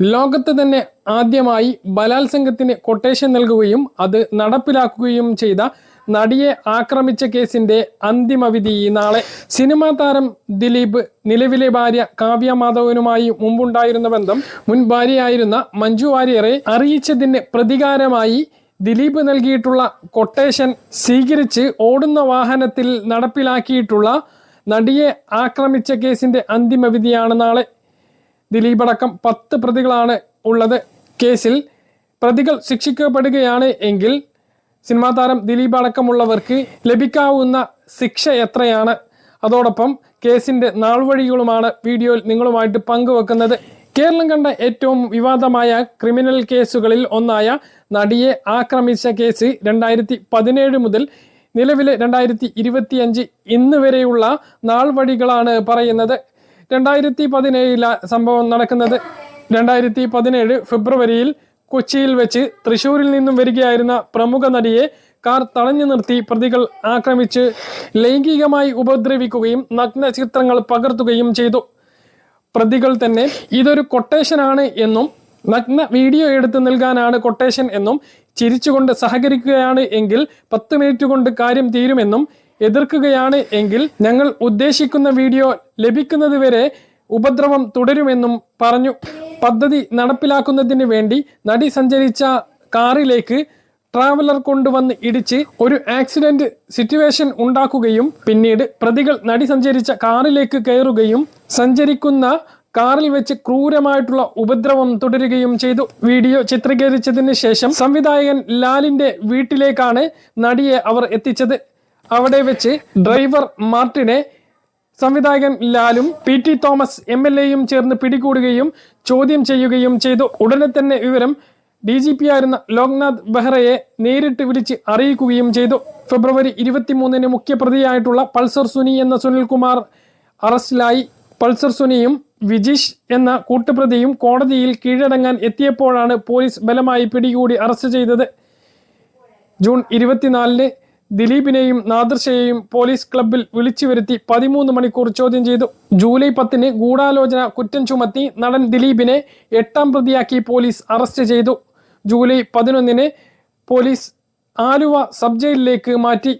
ലോകത്ത് തന്നെ ആദ്യമായി ബലാത്സംഗത്തിന് കൊട്ടേഷൻ നൽകുകയും അത് നടപ്പിലാക്കുകയും ചെയ്ത നടിയെ ആക്രമിച്ച കേസിന്റെ അന്തിമ വിധി നാളെ. സിനിമാ താരം ദിലീപ് നിലവിലെ ഭാര്യ കാവ്യ മാധവനുമായി മുമ്പുണ്ടായിരുന്ന ബന്ധം മുൻ ഭാര്യയായിരുന്ന മഞ്ജു വാര്യരെ അറിയിച്ചതിന് പ്രതികാരമായി ദിലീപ് നൽകിയിട്ടുള്ള കൊട്ടേഷൻ സ്വീകരിച്ച് ഓടുന്ന വാഹനത്തിൽ നടപ്പിലാക്കിയിട്ടുള്ള നടിയെ ആക്രമിച്ച കേസിന്റെ അന്തിമ വിധിയാണ് നാളെ. ദിലീപ് അടക്കം പത്ത് പ്രതികളാണ് ഉള്ളത്. കേസിൽ പ്രതികൾ ശിക്ഷിക്കപ്പെടുകയാണ് എങ്കിൽ സിനിമാ താരം ദിലീപ് അടക്കമുള്ളവർക്ക് ലഭിക്കാവുന്ന ശിക്ഷ എത്രയാണ്? അതോടൊപ്പം കേസിന്റെ നാൾവഴികളുമാണ് വീഡിയോയിൽ നിങ്ങളുമായിട്ട് പങ്കുവെക്കുന്നത്. കേരളം കണ്ട ഏറ്റവും വിവാദമായ ക്രിമിനൽ കേസുകളിൽ ഒന്നായ നടിയെ ആക്രമിച്ച കേസ് രണ്ടായിരത്തി പതിനേഴ് മുതൽ നിലവിലെ രണ്ടായിരത്തി ഇരുപത്തിയഞ്ച് ഇന്ന് വരെയുള്ള നാൾവഴികളാണ് പറയുന്നത്. രണ്ടായിരത്തി പതിനേഴില സംഭവം നടക്കുന്നത്. രണ്ടായിരത്തി പതിനേഴ് ഫെബ്രുവരിയിൽ കൊച്ചിയിൽ വെച്ച് തൃശൂരിൽ നിന്നും വരികയായിരുന്ന പ്രമുഖ നടിയെ കാർ തടഞ്ഞു നിർത്തി പ്രതികൾ ആക്രമിച്ച് ലൈംഗികമായി ഉപദ്രവിക്കുകയും നഗ്ന ചിത്രങ്ങൾ പകർത്തുകയും ചെയ്തു. പ്രതികൾ തന്നെ ഇതൊരു കൊട്ടേഷനാണ് എന്നും നഗ്ന വീഡിയോ എടുത്ത് നൽകാനാണ് കൊട്ടേഷൻ എന്നും ചിരിച്ചുകൊണ്ട് സഹകരിക്കുകയാണ് എങ്കിൽ പത്ത് മിനിറ്റ് കൊണ്ട് കാര്യം തീരുമെന്നും എതിർക്കുകയാണ് എങ്കിൽ ഞങ്ങൾ ഉദ്ദേശിക്കുന്ന വീഡിയോ ലഭിക്കുന്നത് വരെ ഉപദ്രവം തുടരുമെന്നും പറഞ്ഞു. പദ്ധതി നടപ്പിലാക്കുന്നതിന് വേണ്ടി നടി സഞ്ചരിച്ച കാറിലേക്ക് ട്രാവലർ കൊണ്ടുവന്ന് ഇടിച്ച് ഒരു ആക്സിഡന്റ് സിറ്റുവേഷൻ ഉണ്ടാക്കുകയും പിന്നീട് പ്രതികൾ നടി സഞ്ചരിച്ച കാറിലേക്ക് കയറുകയും സഞ്ചരിക്കുന്ന കാറിൽ വെച്ച് ക്രൂരമായിട്ടുള്ള ഉപദ്രവം തുടരുകയും ചെയ്തു. വീഡിയോ ചിത്രീകരിച്ചതിന് ശേഷം സംവിധായകൻ ലാലിന്റെ വീട്ടിലേക്കാണ് നടിയെ അവർ എത്തിച്ചത്. അവിടെ വെച്ച് ഡ്രൈവർ മാർട്ടിനെ സംവിധായകൻ ലാലും P T Thomas M L എയും ചേർന്ന് പിടികൂടുകയും ചോദ്യം ചെയ്യുകയും ചെയ്തു. ഉടനെ തന്നെ വിവരം ഡി ജി പി ആയിരുന്ന ലോക്നാഥ് ബെഹ്റയെ നേരിട്ട് വിളിച്ച് അറിയിക്കുകയും ചെയ്തു. ഫെബ്രുവരി ഇരുപത്തിമൂന്നിന് മുഖ്യപ്രതിയായിട്ടുള്ള പൾസർ സുനി എന്ന സുനിൽകുമാർ അറസ്റ്റിലായി. പൾസർ സുനിയും വിജീഷ് എന്ന കൂട്ടുപ്രതിയും കോടതിയിൽ കീഴടങ്ങാൻ എത്തിയപ്പോഴാണ് പോലീസ് ബലമായി പിടികൂടി അറസ്റ്റ് ചെയ്തത്. ജൂൺ ഇരുപത്തിനാലിന് ദിലീപിനെയും നാദർഷയെയും പോലീസ് ക്ലബിൽ വിളിച്ചു വരുത്തി പതിമൂന്ന് മണിക്കൂർ ചോദ്യം ചെയ്തു. ജൂലൈ പത്തിന് ഗൂഢാലോചന കുറ്റം ചുമത്തി നടൻ ദിലീപിനെ എട്ടാം പ്രതിയാക്കി പോലീസ് അറസ്റ്റ് ചെയ്തു. ജൂലൈ പതിനൊന്നിന് പോലീസ് ആലുവ സബ് ജയിലിലേക്ക് മാറ്റി.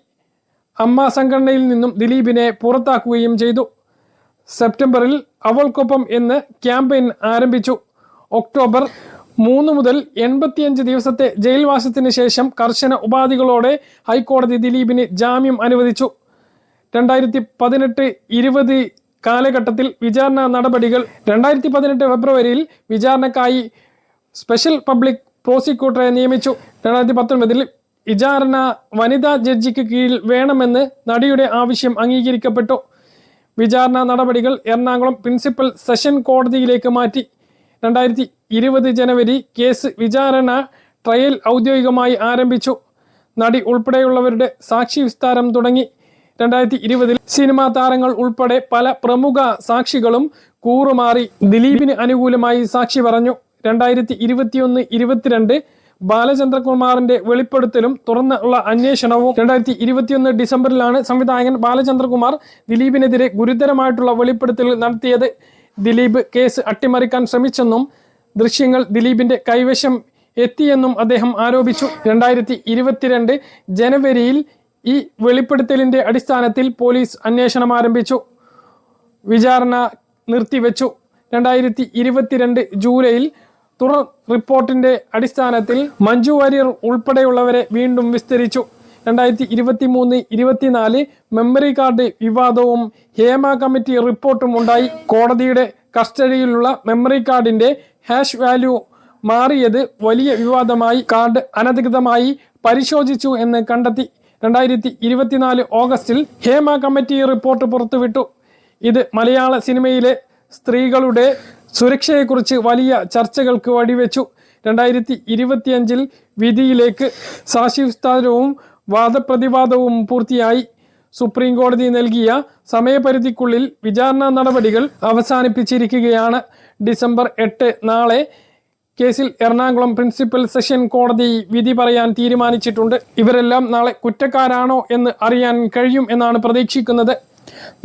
അമ്മ സംഘടനയിൽ നിന്നും ദിലീപിനെ പുറത്താക്കുകയും ചെയ്തു. സെപ്റ്റംബറിൽ അവൾക്കൊപ്പം എന്ന് ക്യാമ്പയിൻ ആരംഭിച്ചു. ഒക്ടോബർ മൂന്ന് മുതൽ എൺപത്തിയഞ്ച് ദിവസത്തെ ജയിൽവാസത്തിന് ശേഷം കർശന ഉപാധികളോടെ ഹൈക്കോടതി ദിലീപിന് ജാമ്യം അനുവദിച്ചു. രണ്ടായിരത്തി പതിനെട്ട് ഇരുപത് കാലഘട്ടത്തിൽ വിചാരണ നടപടികൾ രണ്ടായിരത്തി പതിനെട്ട് ഫെബ്രുവരിയിൽ വിചാരണക്കായി സ്പെഷ്യൽ പബ്ലിക് പ്രോസിക്യൂട്ടറെ നിയമിച്ചു. രണ്ടായിരത്തി പത്തൊൻപതിൽ വിചാരണ വനിതാ ജഡ്ജിക്ക് കീഴിൽ വേണമെന്ന് നടിയുടെ ആവശ്യം അംഗീകരിക്കപ്പെട്ടു. വിചാരണ നടപടികൾ എറണാകുളം പ്രിൻസിപ്പൽ സെഷൻ കോടതിയിലേക്ക് മാറ്റി. രണ്ടായിരത്തി ഇരുപത് ജനുവരി കേസ് വിചാരണ ട്രയൽ ഔദ്യോഗികമായി ആരംഭിച്ചു. നടി ഉൾപ്പെടെയുള്ളവരുടെ സാക്ഷി വിസ്താരം തുടങ്ങി. രണ്ടായിരത്തി ഇരുപതിൽ സിനിമാ താരങ്ങൾ ഉൾപ്പെടെ പല പ്രമുഖ സാക്ഷികളും കൂറുമാറി. ദിലീപിന് അനുകൂലമായി സാക്ഷി പറഞ്ഞു. രണ്ടായിരത്തി ഇരുപത്തിയൊന്ന് ഇരുപത്തിരണ്ട് ബാലചന്ദ്രകുമാറിന്റെ വെളിപ്പെടുത്തലും തുറന്നുള്ള അന്വേഷണവും. രണ്ടായിരത്തി ഇരുപത്തിയൊന്ന് ഡിസംബറിലാണ് സംവിധായകൻ ബാലചന്ദ്രകുമാർ ദിലീപിനെതിരെ ഗുരുതരമായിട്ടുള്ള വെളിപ്പെടുത്തൽ നടത്തിയത്. ദിലീപ് കേസ് അട്ടിമറിക്കാൻ ശ്രമിച്ചെന്നും ദൃശ്യങ്ങൾ ദിലീപിന്റെ കൈവശം എത്തിയെന്നും അദ്ദേഹം ആരോപിച്ചു. രണ്ടായിരത്തി ഇരുപത്തിരണ്ട് ജനുവരിയിൽ ഈ വെളിപ്പെടുത്തലിന്റെ അടിസ്ഥാനത്തിൽ പോലീസ് അന്വേഷണം ആരംഭിച്ചു. വിചാരണ നിർത്തിവെച്ചു. രണ്ടായിരത്തി ഇരുപത്തിരണ്ട് ജൂലൈയിൽ തുടർ റിപ്പോർട്ടിന്റെ അടിസ്ഥാനത്തിൽ മഞ്ജു വാര്യർ ഉൾപ്പെടെയുള്ളവരെ വീണ്ടും വിസ്തരിച്ചു. രണ്ടായിരത്തി ഇരുപത്തി മൂന്ന് ഇരുപത്തിനാല് മെമ്മറി കാർഡ് വിവാദവും ഹേമ കമ്മിറ്റി റിപ്പോർട്ടും ഉണ്ടായി. കോടതിയുടെ കസ്റ്റഡിയിലുള്ള മെമ്മറി കാർഡിന്റെ ഹാഷ് വാല്യൂ മാറിയത് വലിയ വിവാദമായി കാർഡ് അനധികൃതമായി പരിശോധിച്ചു എന്ന് കണ്ടെത്തി. രണ്ടായിരത്തി ഇരുപത്തിനാല് ഓഗസ്റ്റിൽ ഹേമ കമ്മിറ്റി റിപ്പോർട്ട് പുറത്തുവിട്ടു. ഇത് മലയാള സിനിമയിലെ സ്ത്രീകളുടെ സുരക്ഷയെക്കുറിച്ച് വലിയ ചർച്ചകൾക്ക് വഴിവെച്ചു. രണ്ടായിരത്തി ഇരുപത്തിയഞ്ചിൽ വിധിയിലേക്ക് സാക്ഷി വിസ്താരവും വാദപ്രതിവാദവും പൂർത്തിയായി. സുപ്രീം കോടതി നൽകിയ സമയപരിധിക്കുള്ളിൽ വിചാരണ നടപടികൾ അവസാനിപ്പിച്ചിരിക്കുകയാണ്. ഡിസംബർ എട്ട് നാളെ കേസിൽ എറണാകുളം പ്രിൻസിപ്പൽ സെഷൻ കോടതി വിധി പറയാൻ തീരുമാനിച്ചിട്ടുണ്ട്. ഇവരെല്ലാം നാളെ കുറ്റക്കാരാണോ എന്ന് അറിയാൻ കഴിയും എന്നാണ് പ്രതീക്ഷിക്കുന്നത്.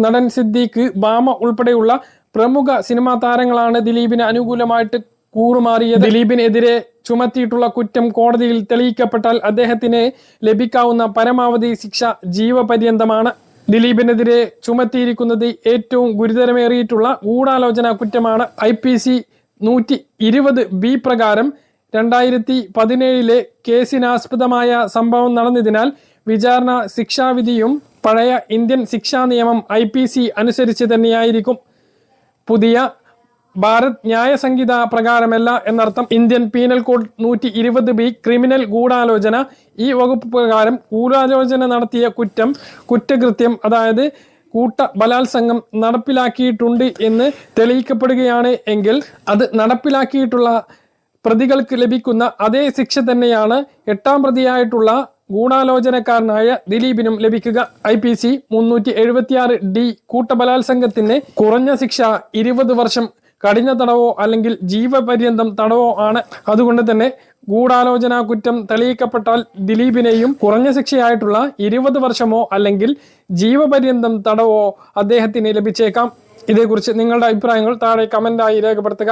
നടൻ സിദ്ദീഖ് ബാമ ഉൾപ്പെടെയുള്ള പ്രമുഖ സിനിമാ താരങ്ങളാണ് ദിലീപിന് അനുകൂലമായിട്ട് കൂറുമാറിയത്. ദിലീപിനെതിരെ ചുമത്തിയിട്ടുള്ള കുറ്റം കോടതിയിൽ തെളിയിക്കപ്പെട്ടാൽ അദ്ദേഹത്തിന് ലഭിക്കാവുന്ന പരമാവധി ശിക്ഷ ജീവപര്യന്തമാണ്. ദിലീപിനെതിരെ ചുമത്തിയിരിക്കുന്നത് ഏറ്റവും ഗുരുതരമേറിയിട്ടുള്ള ഗൂഢാലോചന കുറ്റമാണ് ഐ പി സി നൂറ്റി ഇരുപത് ബി പ്രകാരം രണ്ടായിരത്തി പതിനേഴിലെ കേസിനാസ്പദമായ സംഭവം നടന്നതിനാൽ വിചാരണ ശിക്ഷാവിധിയും പഴയ ഇന്ത്യൻ ശിക്ഷാ നിയമം ഐ പി സി അനുസരിച്ച് തന്നെയായിരിക്കും. പുതിയ ഭാരത് ന്യായ സംഹിത പ്രകാരമല്ല എന്നർത്ഥം ഇന്ത്യൻ പീനൽ കോഡ് നൂറ്റി ഇരുപത് ബി ക്രിമിനൽ ഗൂഢാലോചന. ഈ വകുപ്പ് പ്രകാരം ഗൂഢാലോചന നടത്തിയ കുറ്റം കുറ്റകൃത്യം അതായത് കൂട്ട ബലാത്സംഗം നടപ്പിലാക്കിയിട്ടുണ്ട് എന്ന് തെളിയിക്കപ്പെടുകയാണ് എങ്കിൽ അത് നടപ്പിലാക്കിയിട്ടുള്ള പ്രതികൾക്ക് ലഭിക്കുന്ന അതേ ശിക്ഷ തന്നെയാണ് എട്ടാം പ്രതിയായിട്ടുള്ള ഗൂഢാലോചനക്കാരനായ ദിലീപിനും ലഭിക്കുക. ഐ പി സി മുന്നൂറ്റി എഴുപത്തിയാറ് ഡി കൂട്ടബലാത്സംഗത്തിന് കുറഞ്ഞ ശിക്ഷ ഇരുപത് വർഷം കഠിന തടവോ അല്ലെങ്കിൽ ജീവപര്യന്തം തടവോ ആണ്. അതുകൊണ്ട് തന്നെ ഗൂഢാലോചന കുറ്റം തെളിയിക്കപ്പെട്ടാൽ ദിലീപിനെയും കുറഞ്ഞ ശിക്ഷയായിട്ടുള്ള ഇരുപത് വർഷമോ അല്ലെങ്കിൽ ജീവപര്യന്തം തടവോ അദ്ദേഹത്തിന് ലഭിച്ചേക്കാം. ഇതേക്കുറിച്ച് നിങ്ങളുടെ അഭിപ്രായങ്ങൾ താഴെ കമന്റായി രേഖപ്പെടുത്തുക.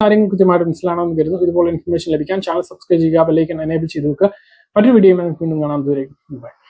കാര്യങ്ങൾ കൃത്യമായിട്ട് മനസ്സിലാണോ എന്ന് കരുതുന്നു. ഇതുപോലെ ഇൻഫർമേഷൻ ലഭിക്കാൻ ചാനൽ സബ്സ്ക്രൈബ് ചെയ്യുക ബെല്ലൈക്കൻ എനേബിൾ ചെയ്ത് വെക്കുക. മറ്റൊരു വീഡിയോ വീണ്ടും കാണാം. ദൂരേക്കും ബൈ